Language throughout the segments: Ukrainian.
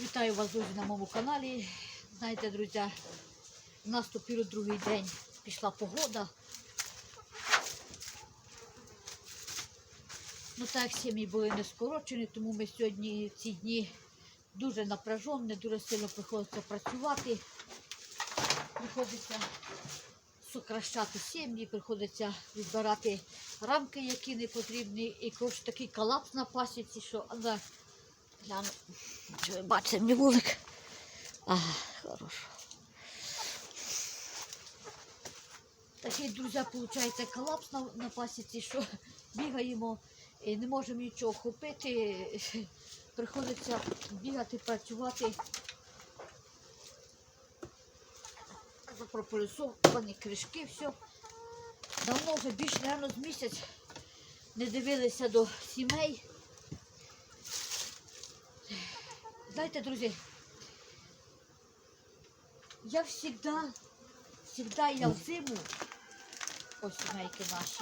Вітаю вас, друзі, на моєму каналі. Знаєте, друзі, наступив другий день, пішла погода. Ну так, сім'ї були не скорочені, тому ми сьогодні ці дні дуже напряжені, дуже сильно приходиться працювати. Приходиться сокращати сім'ї, приходиться відбирати рамки, які не потрібні. І коротше, такий колапс на пасіці, що гляну, чи ви бачите мій вулик. Ага, хорошо. Такий, друзі, виходить колапс на, на пасіці, що бігаємо, і не можемо нічого купити. Приходиться бігати, працювати. Запрополісовані кришки, все. Давно вже більше, мабуть, з місяць не дивилися до сімей. Знаєте, друзі, я завжди, завжди я в зиму, ось сімейки наші.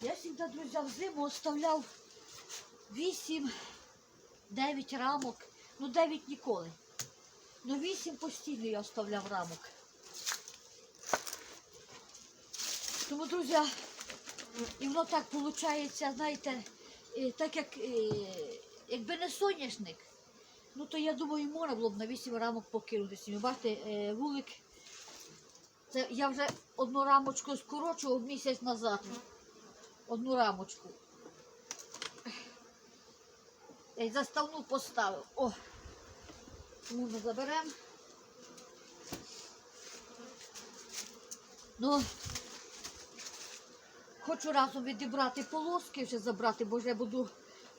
Я завжди, друзі, в зиму оставляв 8-9 рамок. Ну, 9 ніколи. Ну, 8 постійно я оставляв рамок. Тому, друзі, і воно так виходить, знаєте, е, так як е, якби не соняшник, ну то я думаю, можна було б на 8 рамок покинути. собі. Бачите, е, вулик. Це я вже одну рамочку скорочував місяць назад. Одну рамочку. Я й заставну поставив. О! Тому ми заберемо. Ну, хочу разом відібрати полоски, вже забрати, бо вже буду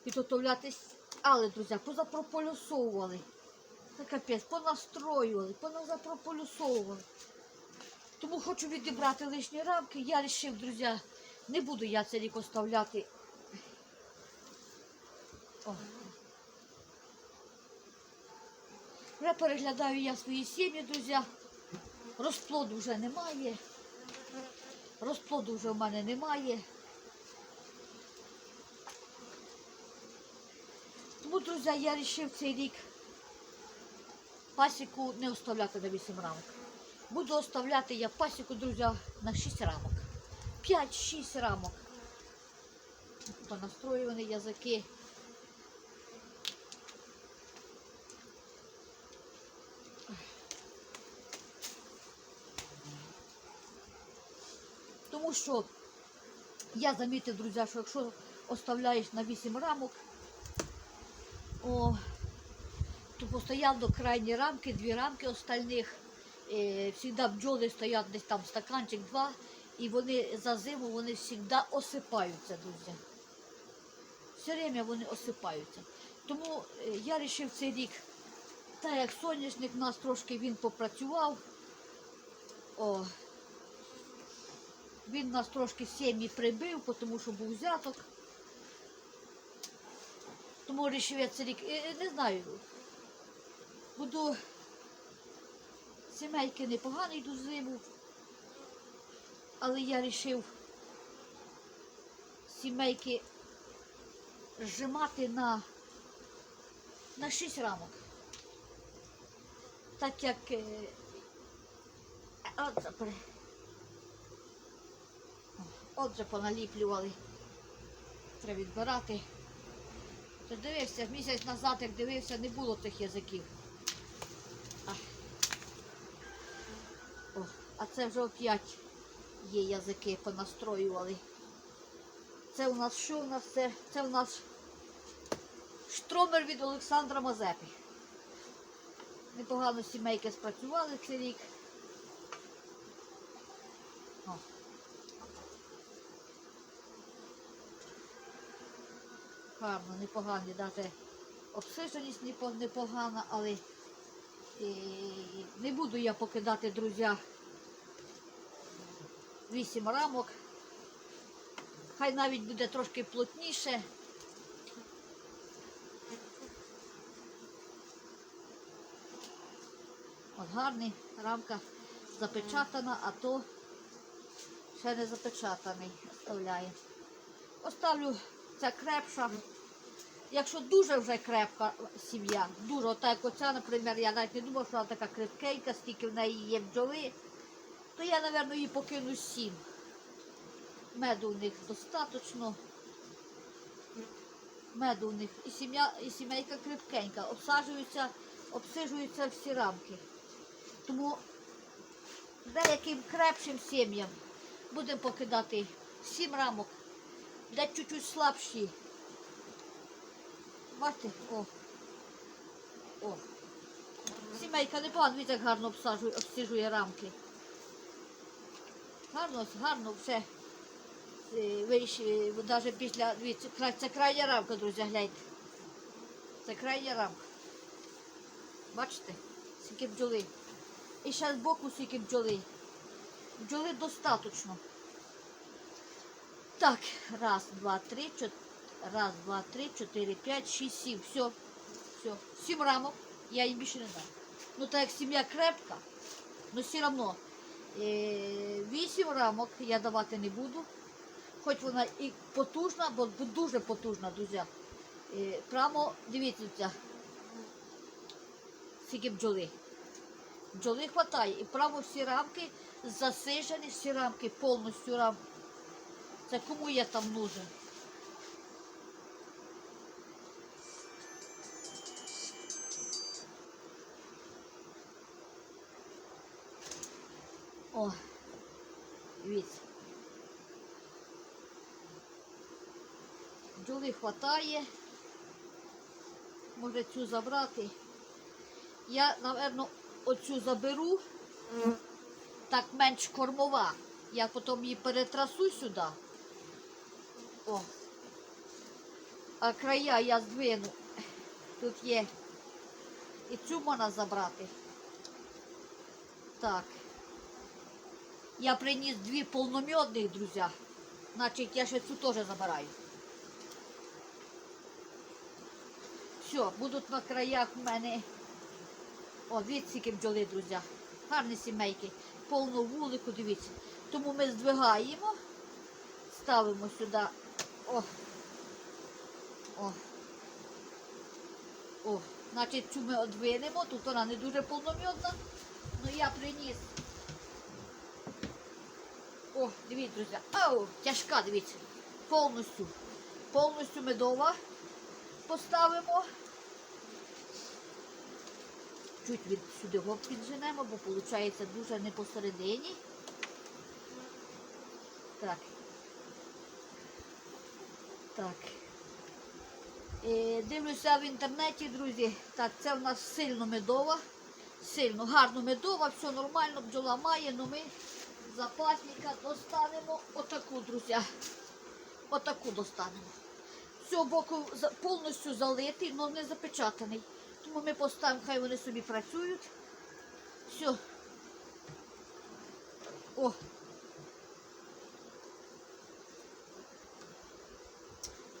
підготовлятись. Але, друзі, позапрополюсовували. Це капець, понастроювали, поназапрополюсовували. Тому хочу відібрати лишні рамки. Я вирішив, друзі, не буду я цей рік оставляти. О. Вже переглядаю я свої сім'ї, друзі. Розплоду вже немає. Розплоду вже в мене немає. Тому, друзі, я вирішив цей рік пасіку не оставляти на 8 рамок. Буду оставляти я пасіку, друзі, на 6 рамок. 5-6 рамок. Понастроювані язики. Тому що я замітив, друзі, що якщо оставляєш на 8 рамок, о, то постійно крайні рамки, дві рамки остальних. Е, Всегда бджоли стоять десь там стаканчик два, і вони за зиму вони завжди осипаються, друзі. Все время вони осипаються. Тому е, я вирішив цей рік, так як соняшник у нас трошки він попрацював. О, він нас трошки сім'ї прибив, тому що був взяток. Тому вирішив я цей рік, е, е, не знаю, буду сімейки непогано йдуть зиму, але я вирішив сімейки зжимати на, на 6 рамок. Так як е, от, Отже, поналіплювали. Треба відбирати. Ти дивився, місяць назад, як дивився, не було цих язиків. А, О, а це вже оп'ять є язики, понастроювали. Це у нас що у нас це? Це у нас штромер від Олександра Мазепи. Непогано сімейки спрацювали цей рік. О. гарно, непогані, навіть обсиженість непогана, але е, не буду я покидати, друзі, вісім рамок. Хай навіть буде трошки плотніше. От гарний рамка запечатана, а то ще не запечатаний. Оставляємо. Оставлю ця крепша. Якщо дуже вже крепка сім'я, дуже, отак як оця, наприклад, я навіть не думав, що вона така крепкенька, скільки в неї є бджоли, то я, мабуть, її покину сім. Меду у них достатньо. Меду у них і сім'я, і сімейка крепкенька, обсаджуються, обсижуються всі рамки. Тому деяким крепшим сім'ям будемо покидати сім рамок, де чуть-чуть слабші. Бачите, о. О. Сімейка непогано, дивіться, як гарно обсаджує, обсижує рамки. Гарно, гарно все. Вийшли, навіть після, це крайня рамка, друзі, гляньте. Це крайня рамка. Бачите? Скільки бджоли. І ще з боку скільки бджоли. Бджоли достатньо. Так, раз, два, три, чотири. Раз, два, три, чотири, п'ять, шість, сім. Все. Все. Сім рамок. Я їм більше не дам. Ну так як сім'я крепка, ну все одно. Вісім рамок я давати не буду. Хоч вона і потужна, бо дуже потужна, друзі. Е, Прямо дивіться, скільки бджоли. Бджоли хватає. І право всі рамки засижені, всі рамки повністю рамки. Це кому я там нужен? О, дивіться. Бджоли хватає. Може цю забрати. Я, напевно, оцю заберу. Так менш кормова. Я потім її перетрасу сюди. О. А края я здвину. Тут є. І цю можна забрати. Так. Я приніс дві повномьодних, друзі. Значить, я ще цю теж забираю. Все, будуть на краях в мене. О, скільки бджоли, друзі. Гарні сімейки. Повну вулику, дивіться. Тому ми здвигаємо, ставимо сюди. О. О. О. Значить, цю ми одвинемо. Тут вона не дуже повномьодна. Ну я приніс. О, дивіться, друзі. Ау, тяжка, дивіться. Повністю. Повністю медова поставимо. Чуть від сюди його підженемо, бо виходить дуже не посередині. Так. Так. Е, дивлюся в інтернеті, друзі. Так, це в нас сильно медова. Сильно, гарно медова, все нормально, бджола має, але ми запасника достанемо отаку, друзі. Отаку достанемо. Цього боку повністю залитий, але не запечатаний. Тому ми поставимо, хай вони собі працюють. Все. О.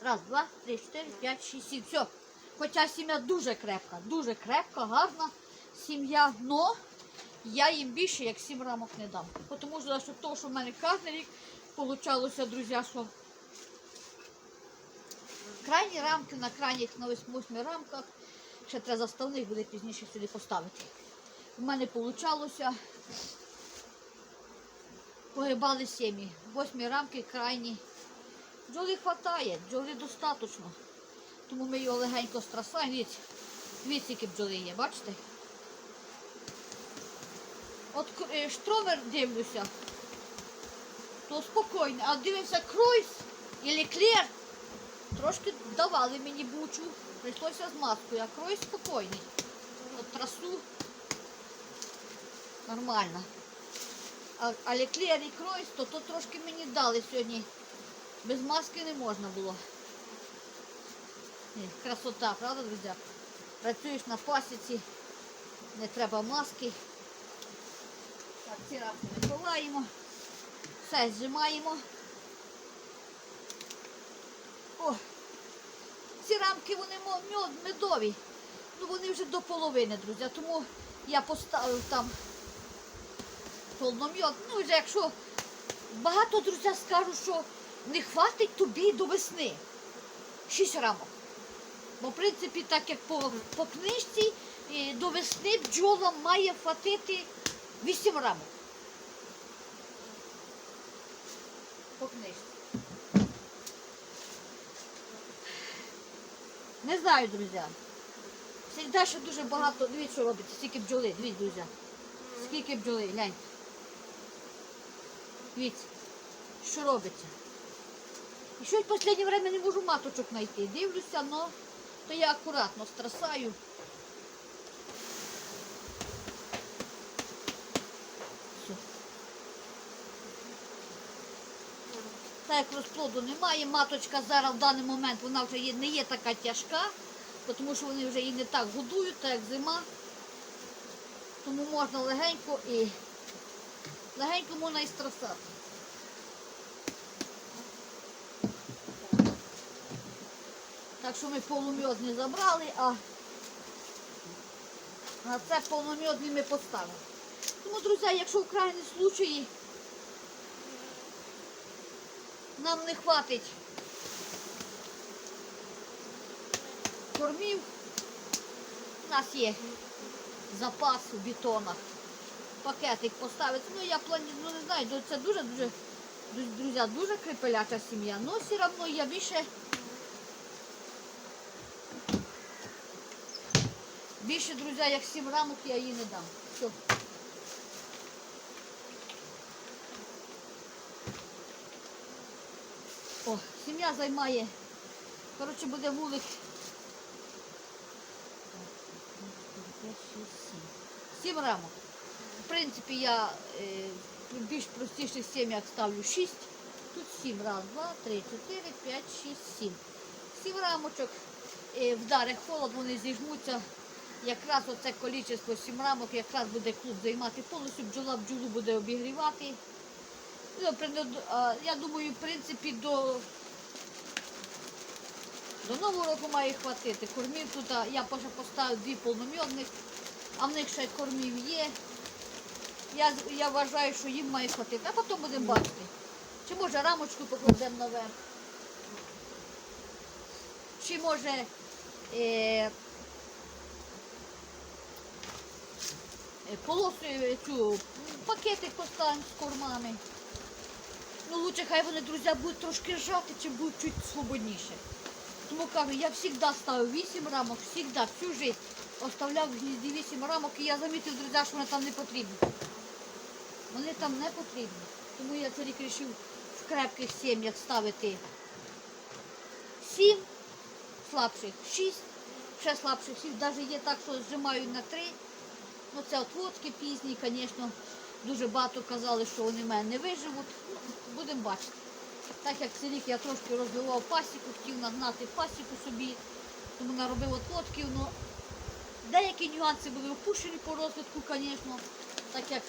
Раз, два, три, чотири, п'ять, шість, сім. Все. Хоча сім'я дуже крепка, дуже крепка, гарна сім'я, но я їм більше як сім рамок не дам. Тому що, що то, що в мене кожен рік получалося, друзі, що крайні рамки на крайніх на восьми рамках. Ще треба заставних буде пізніше сюди поставити. У мене вийшло погибали сім'ї. Восьмі рамки крайні. Бджоли хватає, бджоли достатньо. Тому ми його легенько страсаємо. Дивіться, які бджоли є, бачите? От е, штровер дивлюся, то спокійно, а дивимося Кройс і Леклер. Трошки давали мені бучу, прийшлося з маскою, а Кройс спокійний. От трасу нормально. А Леклер і Кройс, то, то трошки мені дали сьогодні. Без маски не можна було. Ні, красота, правда, друзі? Працюєш на пасіці, не треба маски. Так, ці рамки ми ховаємо. Все зжимаємо. О, ці рамки вони медові. Ну вони вже до половини, друзі. Тому я поставив там полномйот. Ну, вже якщо багато друзі скажуть, що не хватить тобі до весни. Шість рамок. Бо, в принципі, так як по, по книжці, до весни бджолам має хватити вісім рамок. По книжці. Не знаю, друзі. Всегда ще дуже багато. Дивіться, що робиться, скільки бджоли, дивіться, друзі. Скільки бджоли, глянь. Дивіться, що робиться. Щось в останнє время не можу маточок знайти. Дивлюся, але то я акуратно страсаю. Так як розплоду немає, маточка зараз в даний момент вона вже не є така тяжка, тому що вони вже її не так годують, так як зима. Тому можна легенько і легенько можна і страсати. Так що ми полум'ят не забрали, а на це полум'ятний ми поставимо. Тому, друзі, якщо в крайній случаї нам не хватить кормів, у нас є запас у бетонах. Пакетик поставити. Ну я планую, ну не знаю, ну, це дуже-дуже, друзі, дуже крепеляча сім'я. Ну все одно я більше Більше, друзі, як сім рамок я їй не дам. Все. О, сім'я займає. Коротше, буде вулик. Сім рамок. В принципі, я е, більш простіших сім'ях ставлю шість. Тут сім. Раз, два, три, чотири, п'ять, шість, сім. Сім рамочок. Е, вдаре холод, вони зіжмуться. Якраз оце количество сім рамок, якраз буде клуб займати повністю, бджола бджолу буде обігрівати. Ну, Я думаю, в принципі, до, до Нового року має хватити. Кормів тут, я поставив дві повномьодних, а в них ще кормів є. Я, я вважаю, що їм має хватити, а потім будемо бачити. Чи може рамочку покладемо наверх. Чи може е, Полосу е, цю м, пакетик поставимо з кормами. Ну, лучше хай вони, друзі, будуть трошки жати, чи будуть чуть свободніше. Тому кажу, я завжди ставив 8 рамок, завжди, всю життя оставляв в гнізді 8 рамок, і я замітив, друзі, що вони там не потрібні. Вони там не потрібні. Тому я цей рік вирішив в крепких сім'ях ставити 7 слабших, 6, ще слабших 6. Навіть є так, що зжимаю на 3. Ну, це отводки пізні, звісно, дуже багато казали, що вони в мене не виживуть. Ну, будемо бачити. Так як цей рік я трошки розвивав пасіку, хотів нагнати пасіку собі, тому наробив отводків. Ну, деякі нюанси були опущені по розвитку, звісно, так як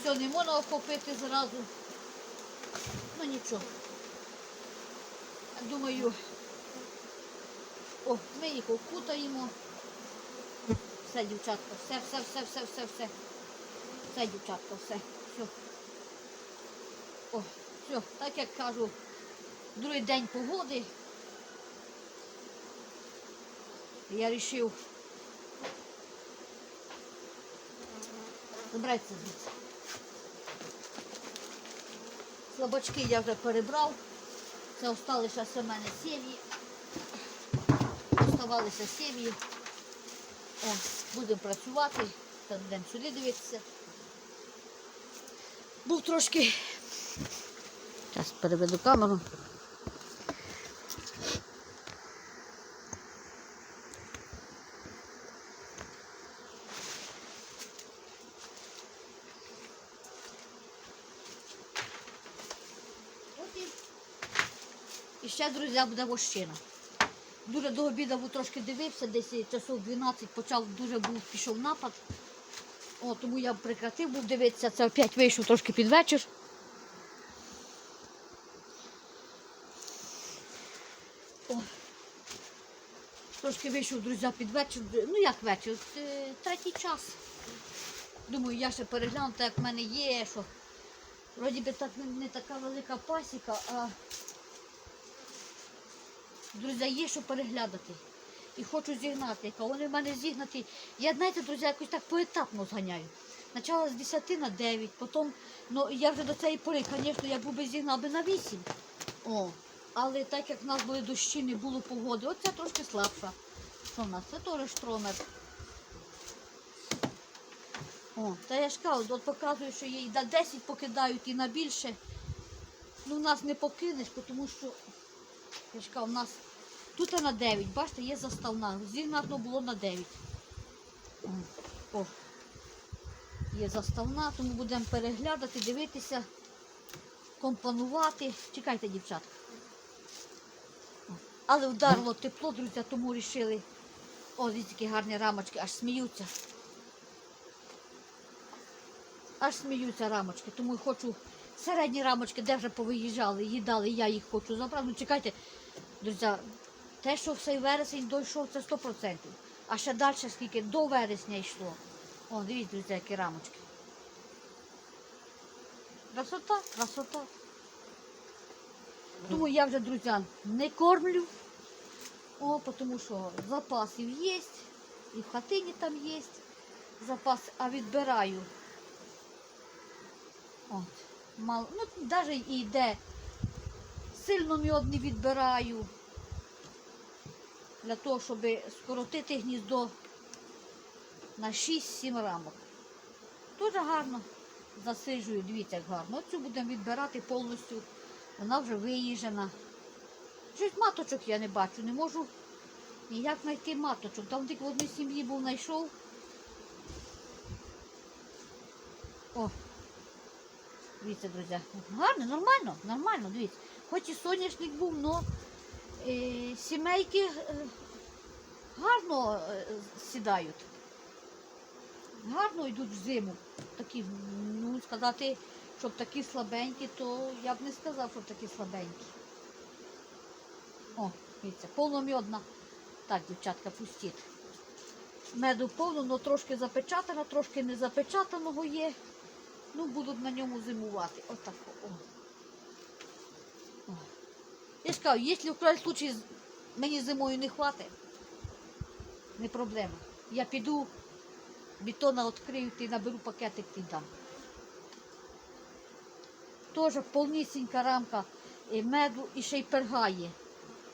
все не можна охопити зразу. Ну нічого. Думаю, о, ми їх окутаємо. Все, дівчатка, все, все, все, все, все, все. Все, дівчатка, все. Все. О, все, так як кажу, другий день погоди. Я вирішив забратися звідси. Слабачки я вже перебрав. Це залишилися в мене сім'ї. Оставалися сім'ї. О, будемо працювати, там будемо сюди дивитися. Був трошки. Зараз переведу камеру. І ще, друзі, буде вощина. Дуже до обіду трошки дивився, десь часов 12 почав, дуже був, пішов напад. О, тому я прекратив був дивитися, це опять вийшов трошки під вечір. О, трошки вийшов, друзі, під вечір. Ну як вечір? Е, Третій час. Думаю, я ще перегляну, так як в мене є, що вроді би так не така велика пасіка, а друзі, є що переглядати. І хочу зігнати. Яка вони в мене зігнаті. Я, знаєте, друзі, якось так поетапно зганяю. Спочатку з 10 на 9, потім, ну я вже до цієї пори, звісно, я був би зігнав би на 8. О, але так як в нас були дощі, не було погоди, оце трошки слабша. Що в нас? Це теж штромер. О, та я ж кажу, от показую, що їй на 10 покидають і на більше. Ну, нас не покинеш, тому що, я ж кажу, у нас тут на 9, бачите, є заставна. Зігнатно було на 9. О. Є заставна, тому будемо переглядати, дивитися, компонувати. Чекайте, дівчатка. Але вдарило тепло, друзі, тому вирішили. О, дивіться, які гарні рамочки, аж сміються. Аж сміються рамочки, тому хочу середні рамочки, де вже повиїжджали, їдали, я їх хочу забрати. Ну чекайте, друзі, те, що в цей вересень дійшов, це 100%. А ще далі скільки до вересня йшло. О, дивіться, друзі, які рамочки. Красота, красота. Тому я вже, друзі, не кормлю. О, тому що запасів є, і в хатині там є запас, а відбираю. От, мало, ну, навіть і йде. Сильно мьод не відбираю. Для того, щоб скоротити гніздо на 6-7 рамок. Дуже гарно засиджую, дивіться, як гарно. Оцю будемо відбирати повністю. Вона вже виїжджена. Щось маточок я не бачу, не можу ніяк знайти маточок. Там тільки в одній сім'ї був знайшов. О, дивіться, друзі. Гарно, нормально, нормально, дивіться. Хоч і соняшник був, але е, сімейки е, гарно е, сідають. Гарно йдуть в зиму. Такі, ну, сказати, щоб такі слабенькі, то я б не сказав, щоб такі слабенькі. О, дивіться, повномьодна. Так, дівчатка, пустіть. Меду повно, але трошки запечатано, трошки не запечатаного є. Ну, будуть на ньому зимувати. Отак. О. Я ж кажу, якщо в крайній случай мені зимою не хватить, не проблема. Я піду, бетона відкрию і наберу пакетик і дам. Теж повнісінька рамка і меду і ще й перга є.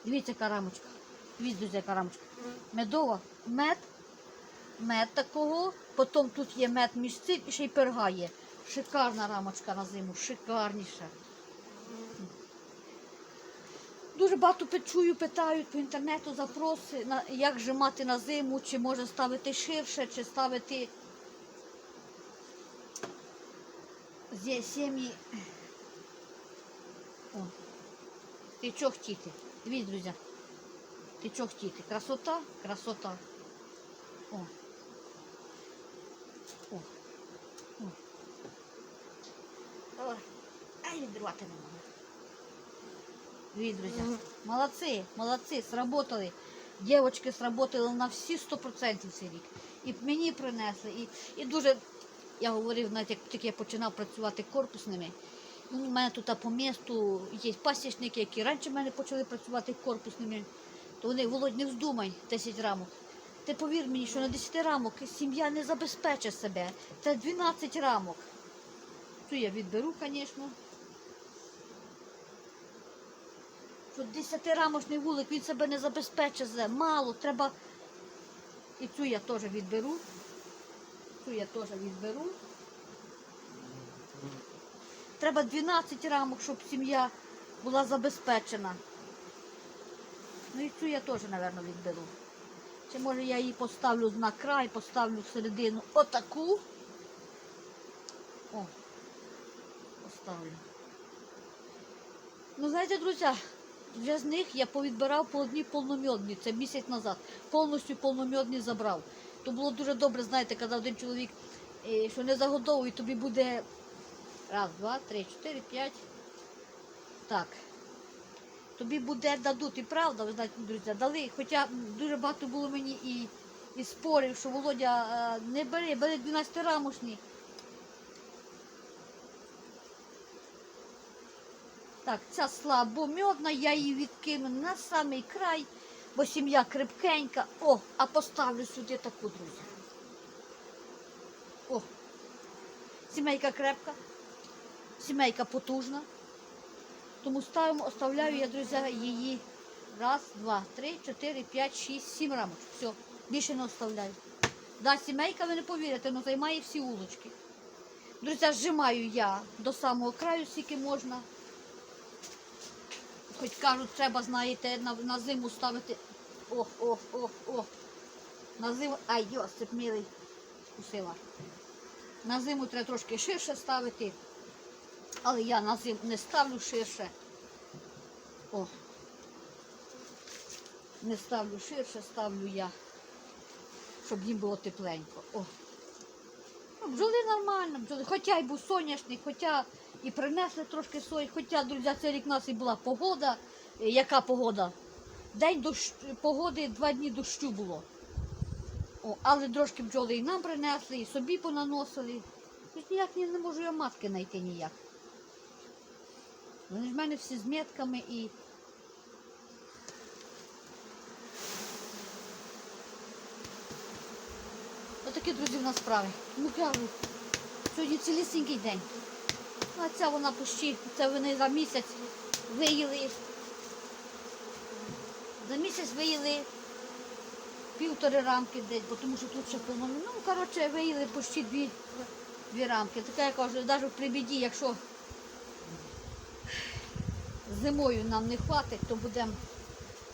Дивіться, яка рамочка. Дивіться, яка рамочка. Медова, мед, мед такого, потім тут є мед між цим і ще й перга є. Шикарна рамочка на зиму, шикарніша. Дуже багато чую, питають по інтернету запроси, на, як же мати на зиму, чи може ставити ширше, чи ставити зі- сім'ї. О, ти чого хотіти? Дивіться, друзі. Ти чого хотіти? Красота, красота. О. О. О. Давай. Ай, відривати не можу. Дивіться, друзі. Молодці, молодці, сработали. Дівчатки сработали на всі 100% цей рік. І мені принесли. І, і дуже, я говорив, навіть як тільки я починав працювати корпусними. Ну, У мене тут по місту є пасічники, які раніше в мене почали працювати корпусними, то вони Володь, не вздумай 10 рамок. Ти повір мені, що на 10 рамок сім'я не забезпечить себе. Це 12 рамок. Цю я відберу, звісно. Що 10 рамочний вулик він себе не забезпечить. Мало, треба. І цю я теж відберу. Цю я теж відберу. Треба 12 рамок, щоб сім'я була забезпечена. Ну і цю я теж, мабуть, відберу. Чи може я її поставлю на край, поставлю всередину отаку. О, поставлю. Ну, знаєте, друзі, вже з них я повідбирав по одній повномьодні, це місяць назад. Повністю повномьодні забрав. То було дуже добре, знаєте, коли один чоловік, е, що не загодовує, тобі буде раз, два, три, чотири, п'ять. Так. Тобі буде дадуть, і правда, ви знаєте, друзі, дали. Хоча дуже багато було мені і і спорив, що Володя е, не бери, бери 12 рамушний. Так, ця слабомьодна, я її відкину на самий край, бо сім'я крепкенька. О, а поставлю сюди таку, друзі. О, сімейка крепка, сімейка потужна. Тому ставимо, оставляю я, друзі, її. Раз, два, три, чотири, п'ять, шість, сім рамочок. Все, більше не оставляю. Да, сімейка, ви не повірите, але займає всі вулочки. Друзі, зжимаю я до самого краю, скільки можна. Хоч кажуть, треба, знаєте, на, на зиму ставити. О, о, о, о. На зиму. Ай, Йосип, милий, кусила. На зиму треба трошки ширше ставити. Але я на зиму не ставлю ширше. О. Не ставлю ширше, ставлю я, щоб їм було тепленько. О. Ну, бджоли нормально, бджоли. Хоча й був соняшник, хоча і принесли трошки сої, хоча, друзі, цей рік у нас і була погода. Е, Яка погода? День дощ... погоди, два дні дощу було. О, але трошки бджоли і нам принесли, і собі понаносили. Тут ніяк не можу я матки знайти ніяк. Вони ж в мене всі з метками і. Отакі, друзі, в нас справи. Ну кажу, сьогодні цілісінький день. А ця вона пущі, це вони за місяць виїли. За місяць виїли півтори рамки десь, бо тому що тут ще повно. Ну, коротше, виїли почти дві, дві рамки. Таке я кажу, навіть при біді, якщо зимою нам не хватить, то будемо.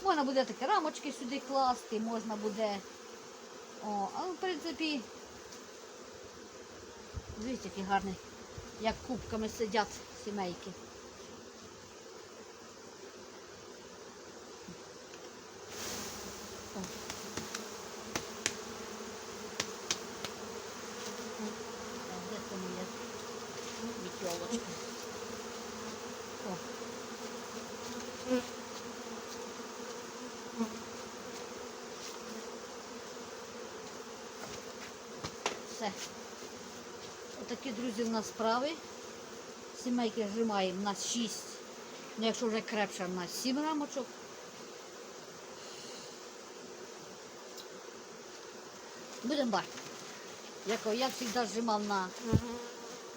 Можна буде такі рамочки сюди класти, можна буде. О, але в принципі, дивіться, який гарний, як кубками сидять сімейки. Все. Отакі, друзі, в нас справи. Сімейки зжимаємо в нас 6. Ну, якщо вже крепше, в нас 7 рамочок. Будемо бачити. Як я завжди зжимав на.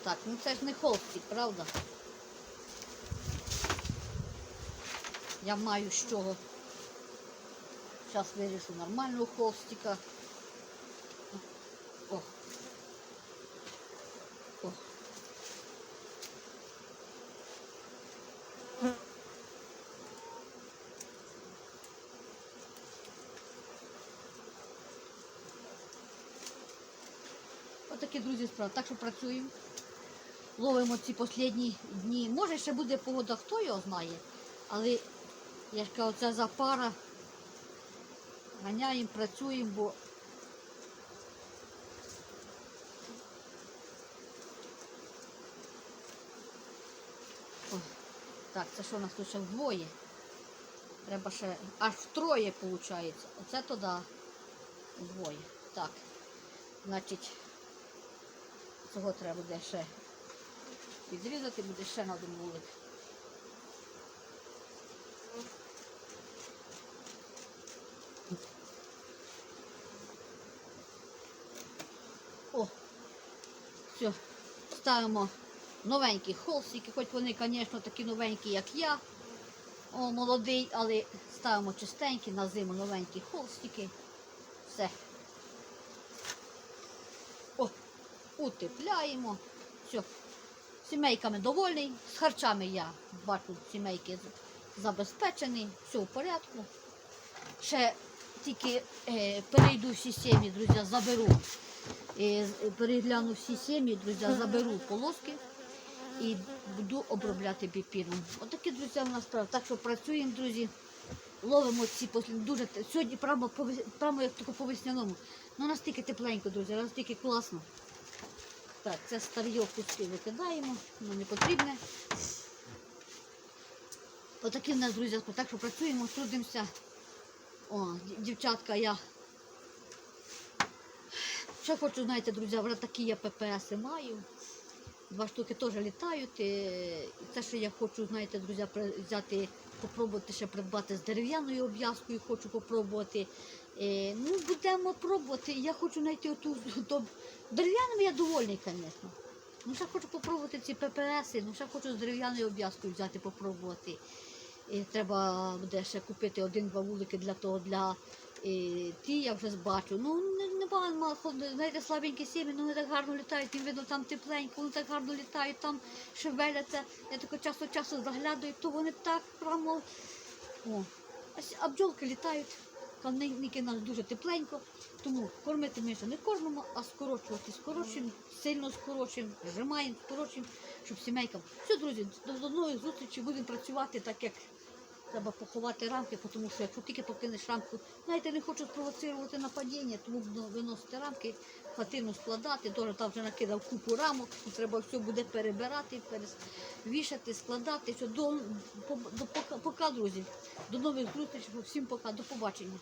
Так, ну це ж не холстик, правда? Я маю з чого. Зараз вирішу нормального холстика. Отакі, друзі, справи. Так що працюємо. Ловимо ці останні дні. Може ще буде погода, хто його знає. Але я ж кажу, це запара. Ганяємо, працюємо, бо О, так, це що у нас тут ще вдвоє? Треба ще аж втроє виходить. Оце то да. Вдвоє. Так. Значить, цього треба буде ще відрізати, буде ще на один вулик. О, все, ставимо новенькі холстики, хоч вони, звісно, такі новенькі, як я. О, молодий, але ставимо чистенькі, на зиму новенькі холстики. Все. О, утепляємо. Все. Сімейками довольний. З харчами я бачу, сімейки забезпечені, все в порядку. Ще тільки е, перейду всі сім'ї, друзі, заберу. Е, перегляну всі сім'ї, друзі, заберу полоски і буду обробляти біпіном. Отакі, друзі, у нас справи. Так що працюємо, друзі. Ловимо ці послі. Дуже сьогодні прямо, прямо як тако по весняному. Ну настільки тепленько, друзі, настільки класно. Так, це старьо куски викидаємо, воно не потрібне. Отакі в нас, друзі, так що працюємо, трудимося. О, дівчатка, я Ще хочу, знаєте, друзі, вже такі я ППС маю. Два штуки теж літають. е, І те, що я хочу, знаєте, друзі, взяти, попробувати ще придбати з дерев'яною обв'язкою, хочу попробувати. Е, Ну, будемо пробувати. Я хочу знайти оту то дерев'яними я довольний, звісно. Ну, ще хочу попробувати ці ППС, ну ще хочу з дерев'яною обв'язкою взяти, попробувати. І треба буде ще купити один-два вулики для того, для е, ті, я вже бачу. Ну, не, не мало, знаєте, слабенькі сім'ї, ну вони так гарно літають, їм видно там тепленько, вони так гарно літають, там шевеляться. Я тако час від часу заглядаю, то вони так прямо. О, а бджолки літають. Канники нас дуже тепленько, тому кормити ми ще не кормимо, а скорочувати. Скорочуємо, сильно скорочуємо, зжимаємо, скорочуємо, щоб сімейкам. Все, друзі, до нових зустрічей будемо працювати так, як треба поховати рамки, тому що якщо тільки покинеш рамку, знаєте, не хочу спровоцирувати нападіння, тому виносити рамки, хатину складати, теж там вже накидав купу рамок, і треба все буде перебирати, вішати, складати. Все, до, до, пока, пока, друзі. До нових зустрічей, всім пока, до побачення.